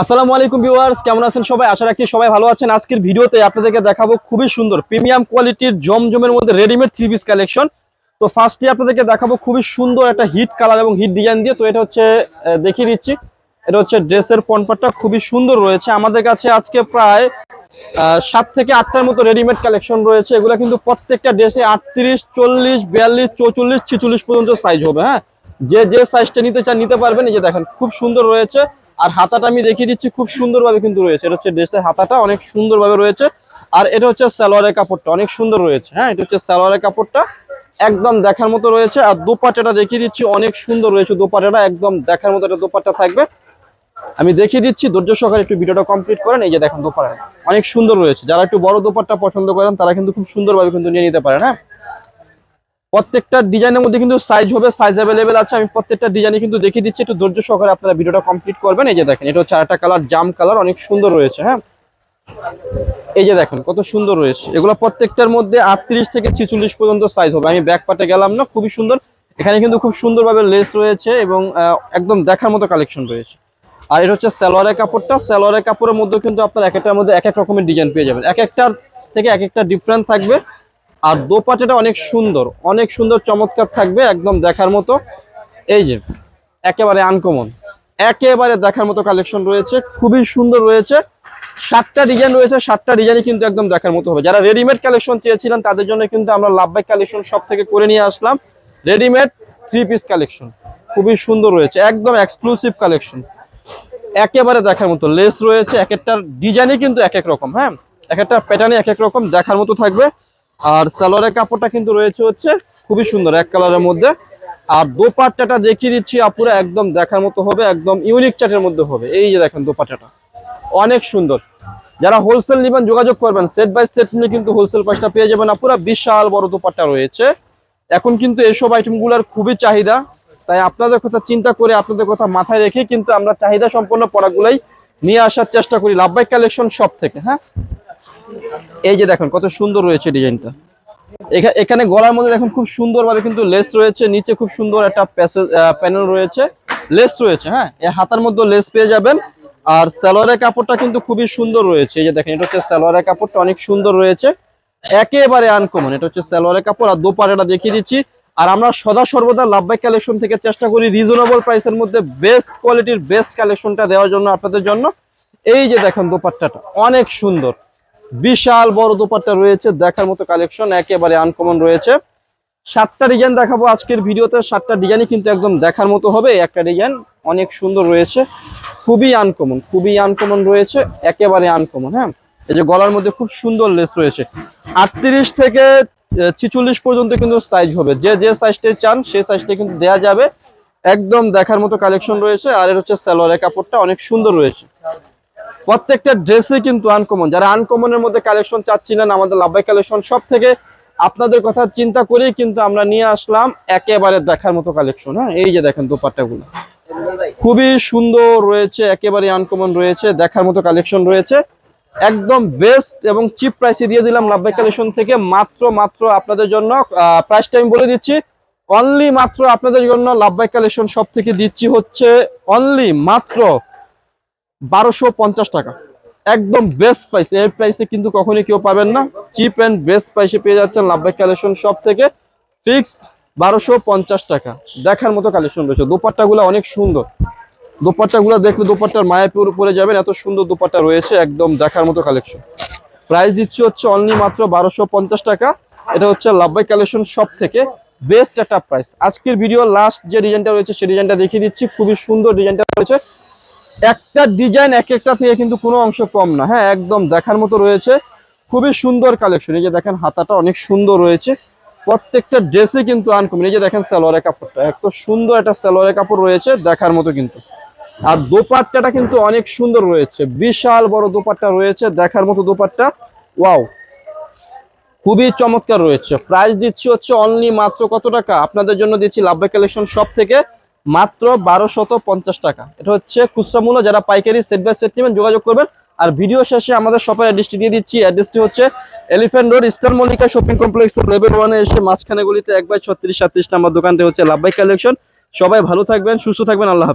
আসসালামু আলাইকুম ভিউয়ার্স, কেমন আছেন সবাই? আশা রাখছি সবাই ভালো আছেন। আজকের ভিডিওতে আপনাদেরকে দেখাবো খুবই সুন্দর প্রিমিয়াম কোয়ালিটির জমজমের মধ্যে রেডিমেড থ্রি পিস কালেকশন। তো ফার্স্টে আপনাদেরকে দেখাবো খুবই সুন্দর একটা হিট কালার এবং হিট ডিজাইন দিয়ে। তো এটা হচ্ছে দেখিয়ে দিচ্ছি। এটা হচ্ছে ড্রেসের পনপাটটা খুবই সুন্দর রয়েছে। আমাদের কাছে আজকে প্রায় সাত থেকে আটটার মতো রেডিমেড কালেকশন রয়েছে। এগুলো কিন্তু প্রত্যেকটা ড্রেসে আটত্রিশ, চল্লিশ, বিয়াল্লিশ, চৌচল্লিশ, ছিচল্লিশ পর্যন্ত সাইজ হবে হ্যাঁ? যে যে সাইজটা নিতে চান, নিতে পারবেন। এই যে দেখেন, খুব সুন্দর রয়েছে। আর হাতাটা আমি দেখিয়ে দিচ্ছি, খুব সুন্দরভাবে কিন্তু রয়েছে। এটা হচ্ছে ড্রেসের হাতাটা অনেক সুন্দরভাবে রয়েছে। আর এটা হচ্ছে সালোয়ারের কাপড়টা, অনেক সুন্দর রয়েছে। হ্যাঁ এটা হচ্ছে সালোয়ারের কাপড়টা একদম দেখার মতো রয়েছে। আর দোপাট্টাটা দেখিয়ে দিচ্ছি, অনেক সুন্দর রয়েছে দোপাট্টাটা, একদম দেখার মতো একটা দোপাট্টা থাকবে। আমি দেখিয়ে দিচ্ছি, ধৈর্য সহকারে একটু ভিডিওটা কমপ্লিট করেন, এই যে দেখেন দোপাট্টা। অনেক সুন্দর রয়েছে। যারা একটু বড় দোপাট্টা পছন্দ করেন, তারা কিন্তু খুব সুন্দরভাবে কিন্তু নিয়ে নিতে পারেন হ্যাঁ? প্রত্যেকটা ডিজাইনের মধ্যে কিন্তু সাইজ হবে সাইজ অ্যাভেলেবেল আছে। আমি প্রত্যেকটা ডিজাইনে কিন্তু দেখিয়ে দিচ্ছি। একটু ধৈর্য সহকারে আপনারা ভিডিওটা কমপ্লিট করবেন। এই যে দেখেন, এটা হচ্ছে আরেকটা কালার জাম কালার অনেক সুন্দর রয়েছে হ্যাঁ? এই যে দেখেন, কত সুন্দর রয়েছে। এগুলো প্রত্যেকটার মধ্যে আটত্রিশ থেকে ছিচল্লিশ পর্যন্ত সাইজ হবে। আমি ব্যাক পাটে গেলাম না, খুবই সুন্দর। এখানে কিন্তু খুব সুন্দরভাবে লেস রয়েছে এবং একদম দেখার মতো কালেকশন রয়েছে। আর এটা হচ্ছে সালোয়ারের কাপড়টা। সালোয়ারের কাপড়ের মধ্যে কিন্তু আপনার এক একটার মধ্যে এক এক রকমের ডিজাইন পেয়ে যাবেন। এক একটার থেকে এক একটা ডিফারেন্ট থাকবে। আর দোপাটাটা অনেক সুন্দর অনেক সুন্দর চমৎকার থাকবে একদম দেখার মতো। এই যে, একেবারে আনকমন একেবারে দেখার মতো কালেকশন রয়েছে, খুবই সুন্দর রয়েছে। সাতটা ডিজাইন রয়েছে, সাতটা ডিজাইনই কিন্তু একদম দেখার মতো হবে। যারা রেডিমেড কালেকশন চেয়েছিলেন, তাদের জন্য কিন্তু আমরা লাভবাই কালেকশন সব থেকে করে নিয়ে আসলাম। রেডিমেড থ্রি পিস কালেকশন খুবই সুন্দর রয়েছে, একদম এক্সক্লুসিভ কালেকশন একেবারে দেখার মতো লেস রয়েছে, এক একটার ডিজাইনই কিন্তু এক এক রকম হ্যাঁ? এক একটা প্যাটার্নই এক এক রকম, দেখার মতো থাকবে। আর সালোয়ারের কাপড়টা কিন্তু রয়েছে হচ্ছে খুবই সুন্দর এক কালারের মধ্যে। আর দোপাট্টাটা দেখিয়ে দিচ্ছি আপুরা, একদম দেখার মতো হবে, একদম ইউনিক চার্টের মধ্যে হবে। এই যে দেখেন দোপাট্টাটা, অনেক সুন্দর। যারা হোলসেল নেবেন, যোগাযোগ করবেন সেট বাই সেট নিয়ে কিন্তু হোলসেল প্রাইসটা পেয়ে যাবেন আপুরা। বিশাল বড় দোপাট্টা রয়েছে। এখন কিন্তু এইসব আইটেমগুলোর খুবই চাহিদা। তাই আপনাদের কথা চিন্তা করে আপনাদের কথা মাথায় রেখে কিন্তু আমরা চাহিদা সম্পন্ন প্রোডাক্টগুলাই নিয়ে আসার চেষ্টা করি। লাভবাই কালেকশন সব থেকে হ্যাঁ? এই যে দেখেন, কত সুন্দর রয়েছে ডিজাইনটা। এখা- এখানে গলার মধ্যে দেখুন খুব সুন্দরভাবে কিন্তু লেস রয়েছে, নিচে খুব সুন্দর একটা প্যাসেজ প্যানেল রয়েছে, লেস রয়েছে হ্যাঁ? এই হাতার মধ্যে লেস পেয়ে যাবেন, আর সালোয়ারের কাপড়টা কিন্তু খুবই সুন্দর রয়েছে, এই যে দেখেন, এটা হচ্ছে সালোয়ারের কাপড়টা অনেক সুন্দর রয়েছে, একেবারে আনকমন এটা হচ্ছে সালোয়ারের কাপড়, আর দোপারেটা দেখিয়ে দিচ্ছি, আর আমরা সদা সর্বদা লাভবাই কালেকশন থেকে চেষ্টা করি রিজনেবল প্রাইসের মধ্যে বেস্ট কোয়ালিটির বেস্ট কালেকশনটা দেওয়ার জন্য আপনাদের জন্য। এই যে দেখেন দোপাট্টাটা, অনেক সুন্দর। বিশাল বড় দোপাট্টা রয়েছে, দেখার মতো কালেকশন একেবারে আনকমন রয়েছে। সাতটা ডিজাইন দেখাবো আজকের ভিডিওতে। সাতটা ডিজাইনই কিন্তু একদম দেখার মতো হবে। একটা ডিজাইন অনেক সুন্দর রয়েছে। খুবই আনকমন খুবই আনকমন রয়েছে, একেবারে আনকমন হ্যাঁ? এই যে গলার মধ্যে খুব সুন্দর লেস রয়েছে। আটত্রিশ থেকে ছিচল্লিশ পর্যন্ত কিন্তু সাইজ হবে। যে যে সাইজটা চান সেই সাইজটা কিন্তু দেয়া যাবে। একদম দেখার মতো কালেকশন রয়েছে। আর এর হচ্ছে সালোয়ারের কাপড়টা অনেক সুন্দর রয়েছে। প্রত্যেকটা ড্রেসে কিন্তু আনকমন যারা আনকমনের মধ্যে কালেকশন চাচ্ছিলেন আমাদের লাভবাই কালেকশন সব থেকে আপনাদের কথা চিন্তা করেই কিন্তু আমরা নিয়ে আসলাম একেবারে দেখার মতো কালেকশন হ্যাঁ? এই যে দেখেন দোপাট্টাগুলো। খুবই সুন্দর রয়েছে, একেবারে আনকমন রয়েছে, দেখার মতো কালেকশন রয়েছে। একদম বেস্ট এবং চিপ প্রাইসে দিয়ে দিলাম লাভবাই কালেকশন থেকে। মাত্র মাত্র আপনাদের জন্য প্রাইসটা আমি বলে দিচ্ছি। অনলি মাত্র আপনাদের জন্য লাভবাই কালেকশন সব থেকে দিচ্ছি হচ্ছে অনলি মাত্র বারোশো পঞ্চাশ টাকা। একদম বেস্ট প্রাইস এই প্রাইসে কিন্তু কখনই কেউ পাবেন না। চিপ অ্যান্ড বেস্ট প্রাইসে পেয়ে যাচ্ছেন লাভবাই কালেকশন সব থেকে ফিক্স বারোশো পঞ্চাশ টাকা। দেখার মতো কালেকশন রয়েছে। দোপাট্টাগুলো অনেক সুন্দর। দোপাট্টাগুলো দেখলে দোপাট্টার মায়াপুর উপরে যাবেন, এত সুন্দর দোপাট্টা রয়েছে, একদম দেখার মতো কালেকশন প্রাইস দিচ্ছি হচ্ছে অনলি মাত্র বারোশো পঞ্চাশ টাকা। এটা হচ্ছে লাভবাই কালেকশন সব থেকে বেস্ট একটা প্রাইস আজকের ভিডিও লাস্ট যে ডিজাইনটা রয়েছে সেই ডিজাইনটা দেখিয়ে দিচ্ছি। খুবই সুন্দর ডিজাইনটা রয়েছে। একটা ডিজাইন এক একটা থেকে কিন্তু কোনো অংশ কম না। হ্যাঁ একদম দেখার মতো রয়েছে। খুবই সুন্দর কালেকশন এই যে দেখেন, হাতাটা অনেক সুন্দর রয়েছে। প্রত্যেকটা ড্রেসে কিন্তু আনকমন এই যে দেখেন, সালোয়ারের কাপড়টা। এত সুন্দর একটা সালোয়ারের কাপড় রয়েছে দেখার মতো কিন্তু। আর দোপাট্টাটা কিন্তু অনেক সুন্দর রয়েছে। বিশাল বড় দোপাট্টা রয়েছে দেখার মতো দোপাট্টা। ওয়াও! খুবই চমৎকার রয়েছে। প্রাইস দিচ্ছি হচ্ছে অনলি মাত্র কত টাকা? আপনাদের জন্য দিচ্ছি লাভবাই কালেকশন সব থেকে মাত্র বারোশত পঞ্চাশ টাকা। এটা হচ্ছে খুচরা মূল্য, যারা পাইকারি সেট বাই সেট নেবেন, যোগাযোগ করবেন। আর ভিডিও শেষে আমাদের শপের অ্যাড্রেসটি দিয়ে দিচ্ছি। অ্যাড্রেসটি হচ্ছে elephant road eastern Mallika shopping complex level ওয়ানে এসে মাঝখানে গলিতে এক বাই ছত্রিশ সাতত্রিশ নাম্বার দোকানটি হচ্ছে লাভবাই কালেকশন সবাই ভালো থাকবেন, সুস্থ থাকবেন, আল্লাহ